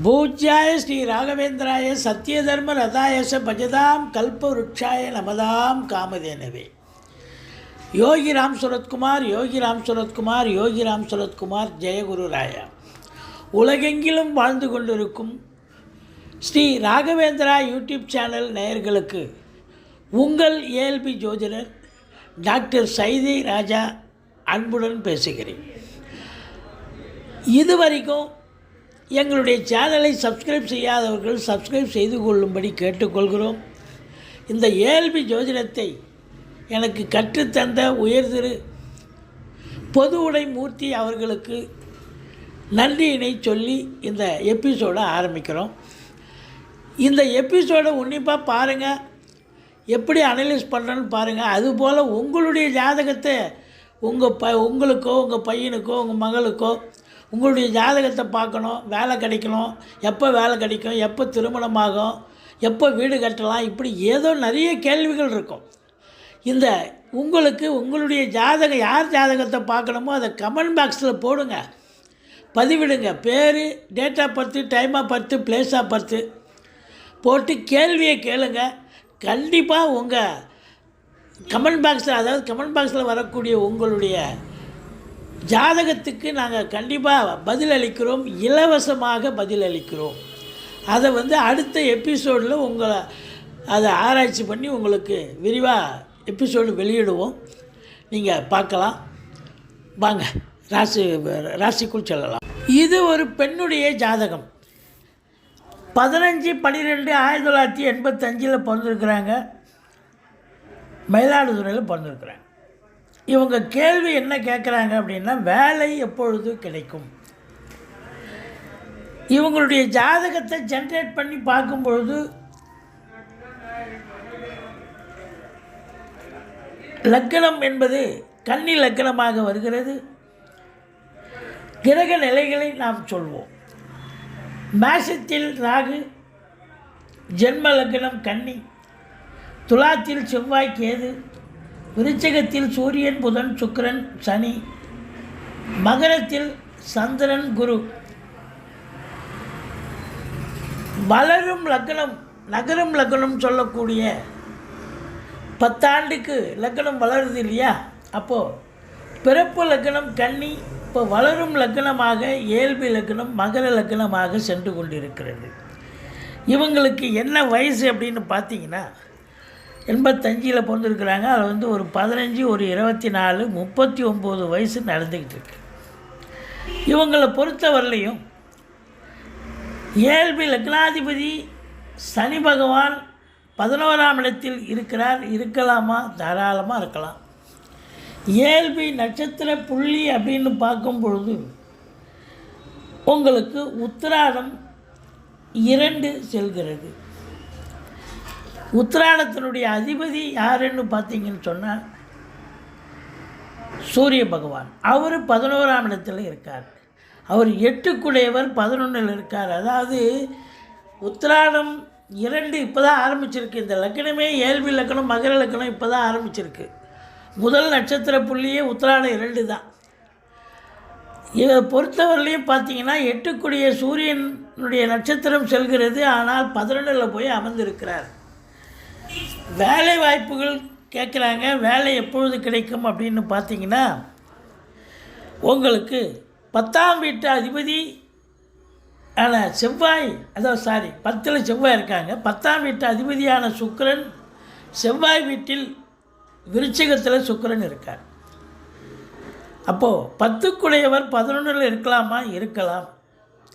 பூஜ்யாய ஸ்ரீ ராகவேந்திராய சத்யதர்ம ரதாயச பஜதாம் கல்பவருட்சாய நமதாம் காமதேனவே. யோகி ராம் சுரத்குமார் யோகி ராம் சுரத்குமார் யோகி ராம் சுரத்குமார் ஜெயகுரு ராயா. உலகெங்கிலும் வாழ்ந்து கொண்டிருக்கும் ஸ்ரீ ராகவேந்திரா யூடியூப் சேனல் நேயர்களுக்கு உங்கள் ஏஎல்பி ஜோதிடர் டாக்டர் சைதி ராஜா அன்புடன் பேசுகிறேன். இதுவரைக்கும் எங்களுடைய சேனலை சப்ஸ்கிரைப் செய்யாதவர்கள் சப்ஸ்கிரைப் செய்து கொள்ளும்படி கேட்டுக்கொள்கிறோம். இந்த ஏஎல்பி ஜோதிடத்தை எனக்கு கற்றுத்தந்த உயர்திரு பொது உடை மூர்த்தி அவர்களுக்கு நன்றியினை சொல்லி இந்த எபிசோடை ஆரம்பிக்கிறோம். இந்த எபிசோடை உன்னிப்பாக பாருங்கள் எப்படி அனலைஸ் பண்ணுறேன்னு பாருங்கள் அதுபோல் உங்களுடைய ஜாதகத்தை உங்கள் ப உங்களுக்கோ உங்கள் பையனுக்கோ உங்கள் மகளுக்கோ உங்களுடைய ஜாதகத்தை பார்க்கணும் வேலை கிடைக்கணும் எப்போ வேலை கிடைக்கும் எப்போ திருமணமாகும் எப்போ வீடு கட்டலாம் இப்படி ஏதோ நிறைய கேள்விகள் இருக்கும். இந்த உங்களுக்கு உங்களுடைய ஜாதகம் யார் ஜாதகத்தை பார்க்கணுமோ அதை கமெண்ட் பாக்ஸில் போடுங்க. பதிவிடுங்க. பேர் date of birth time of birth place of birth போட்டு கேள்வியை கேளுங்க. கண்டிப்பாக உங்கள் கமெண்ட் பாக்ஸில் அதாவது கமெண்ட் பாக்ஸில் வரக்கூடிய உங்களுடைய ஜாதகத்துக்கு நாங்கள் கண்டிப்பாக பதில் அளிக்கிறோம் இலவசமாக பதில் அளிக்கிறோம் அதை வந்து அடுத்த எபிசோடில் உங்களை அதை ஆராய்ச்சி பண்ணி உங்களுக்கு விரிவாக எபிசோடு வெளியிடுவோம். நீங்கள் பார்க்கலாம். வாங்க ராசி ராசிக்குள் செல்லலாம். இது ஒரு பெண்ணுடைய ஜாதகம். பதினஞ்சு பன்னிரெண்டு ஆயிரத்தி தொள்ளாயிரத்தி எண்பத்தஞ்சில் பிறந்திருக்கிறாங்க. மயிலாடுதுறையில் பிறந்திருக்கிறாங்க. இவங்க கேள்வி என்ன கேட்குறாங்க அப்படின்னா வேலை எப்பொழுது கிடைக்கும்? இவங்களுடைய ஜாதகத்தை ஜென்ரேட் பண்ணி பார்க்கும்பொழுது லக்கணம் என்பது கன்னி லக்கணமாக வருகிறது. கிரக நிலைகளை நாம் சொல்வோம். மேஷத்தில் ராகு ஜென்ம லக்னம் கன்னி துலாத்தில் செவ்வாய் கேது விருச்சகத்தில் சூரியன் புதன் சுக்கரன் சனி. மகரத்தில் சந்திரன் குரு. வளரும் லக்னம் நகரும் லக்னம் சொல்லக்கூடிய பத்தாண்டுக்கு லக்னம் வளருது இல்லையா? அப்போது பிறப்பு லக்னம் கன்னி இப்போ வளரும் லக்னமாக இயல்பு லக்னம் மகர லக்னமாக சென்று கொண்டிருக்கிறது. இவங்களுக்கு என்ன வயசு அப்படின்னு பார்த்தீங்கன்னா எண்பத்தஞ்சில் பிறந்திருக்கிறாங்க. அதில் வந்து ஒரு பதினஞ்சு ஒரு இருபத்தி நாலு முப்பத்தி ஒம்பது வயசு நடந்துக்கிட்டு இருக்கு. இவங்களை பொறுத்தவரையிலையும் இயல்பு லக்னாதிபதி சனி பகவான் பதினோராம் இடத்தில் இருக்கிறார். இருக்கலாமா? தாராளமாக இருக்கலாம். இயல்பி நட்சத்திர புள்ளி அப்படின்னு பார்க்கும் பொழுது உங்களுக்கு உத்திராடம் இரண்டு செல்கிறது. உத்திராடத்தினுடைய அதிபதி யாருன்னு பார்த்தீங்கன்னு சொன்னால் சூரிய பகவான். அவர் பதினோராம் இடத்துல இருக்கார். அவர் எட்டுக்குடையவர் பதினொன்றில் இருக்கார். அதாவது உத்திராடம் இரண்டு இப்போ தான் ஆரம்பிச்சிருக்கு. இந்த லக்கணமே ஏழ்வி லக்கணம் மகர லக்கணம் இப்போ தான் ஆரம்பிச்சிருக்கு. முதல் நட்சத்திர புள்ளியே உத்திராடம் இரண்டு தான். இதை பொறுத்தவரையிலையும் பார்த்தீங்கன்னா எட்டுக்குடிய சூரியனுடைய நட்சத்திரம் செல்கிறது. ஆனால் பதினொன்றில் போய் அமர்ந்திருக்கிறார். வேலை வாய்ப்புகள் கேட்குறாங்க வேலை எப்பொழுது கிடைக்கும் அப்படின்னு பார்த்தீங்கன்னா உங்களுக்கு பத்தாம் வீட்டு அதிபதி ஆனால் செவ்வாய் அதாவது சாரி பத்தில் செவ்வாய் இருக்காங்க. பத்தாம் வீட்டு அதிபதியான சுக்கரன் செவ்வாய் வீட்டில் விருச்சகத்தில் சுக்கிரன் இருக்கார். அப்போது பத்துக்குடையவர் பதினொன்றில் இருக்கலாமா? இருக்கலாம்.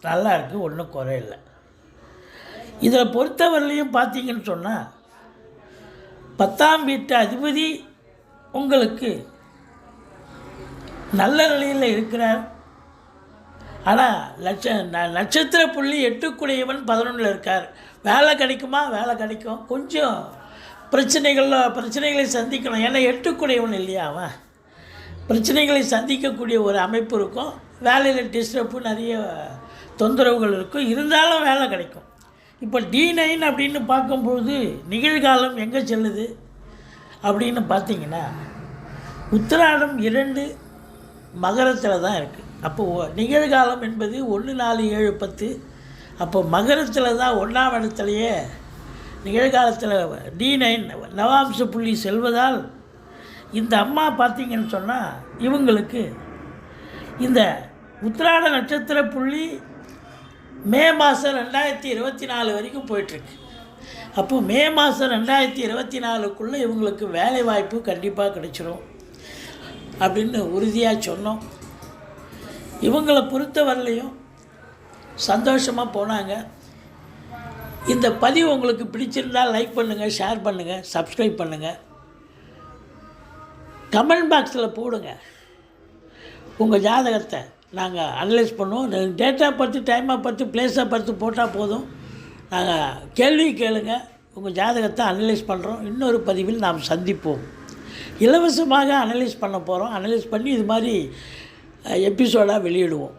நல்லா இருக்குது ஒன்றும் குறையில்லை இதில் பொறுத்தவரையிலையும் பார்த்தீங்கன்னு சொன்னால் பத்தாம் வீட்டு அதிபதி உங்களுக்கு நல்ல நிலையில் இருக்கிறார். ஆனால் லட்ச ந- நட்சத்திர புள்ளி எட்டுக்குடையவன் பதினொன்றில் இருக்கார். வேலை கிடைக்குமா? வேலை கிடைக்கும். கொஞ்சம் பிரச்சனைகளில் பிரச்சனைகளை சந்திக்கணும். ஏன்னா எட்டுக்குடையவன் இல்லையா அவன்? பிரச்சனைகளை சந்திக்கக்கூடிய ஒரு அமைப்பு இருக்கும். வேலையில் டிஸ்டர்ப்பு நிறைய தொந்தரவுகள் இருக்கும். இருந்தாலும் வேலை கிடைக்கும். இப்போ டி நைன் அப்படின்னு பார்க்கும்பொழுது நிகழ்காலம் எங்கே செல்லுது அப்படின்னு பார்த்தீங்கன்னா உத்திராடம் இரண்டு மகரத்தில் தான் இருக்குது அப்போது நிகழ்காலம் என்பது ஒன்று நாலு ஏழு பத்து. அப்போ மகரத்தில் தான் ஒன்றாம் இடத்துலையே நிகழ்காலத்தில் டி நைன் நவாம்ச புள்ளி செல்வதால் இந்த அம்மா பார்த்தீங்கன்னு சொன்னால் இவங்களுக்கு இந்த உத்திராட நட்சத்திர புள்ளி மே மாதம் ரெண்டாயிரத்தி இருபத்தி நாலு வரைக்கும் போயிட்டுருக்கு. அப்போது மே மாதம் ரெண்டாயிரத்தி இருபத்தி நாலுக்குள்ளே இவங்களுக்கு வேலை வாய்ப்பு கண்டிப்பாக கிடைச்சிரும் அப்படின்னு உறுதியாக சொன்னோம். இவங்களை பொறுத்தவரையிலையும் சந்தோஷமாக போனாங்க. இந்த பதிவு உங்களுக்கு பிடிச்சிருந்தால் லைக் பண்ணுங்கள் ஷேர் பண்ணுங்கள் சப்ஸ்கிரைப் பண்ணுங்கள் கமெண்ட் பாக்ஸில் போடுங்க. உங்கள் ஜாதகத்தை நாங்கள் அனலைஸ் பண்ணுவோம் டேட்டா பார்த்து டைமாக பார்த்து பிளேஸை பார்த்து போட்டால் போதும். நாங்கள் கேள்வி கேளுங்க. உங்கள் ஜாதகத்தை அனலைஸ் பண்ணுறோம் இன்னொரு பதிவில் நாம் சந்திப்போம். இலவசமாக அனலைஸ் பண்ண போகிறோம் அனலைஸ் பண்ணி இது மாதிரி எபிசோடாக வெளியிடுவோம்.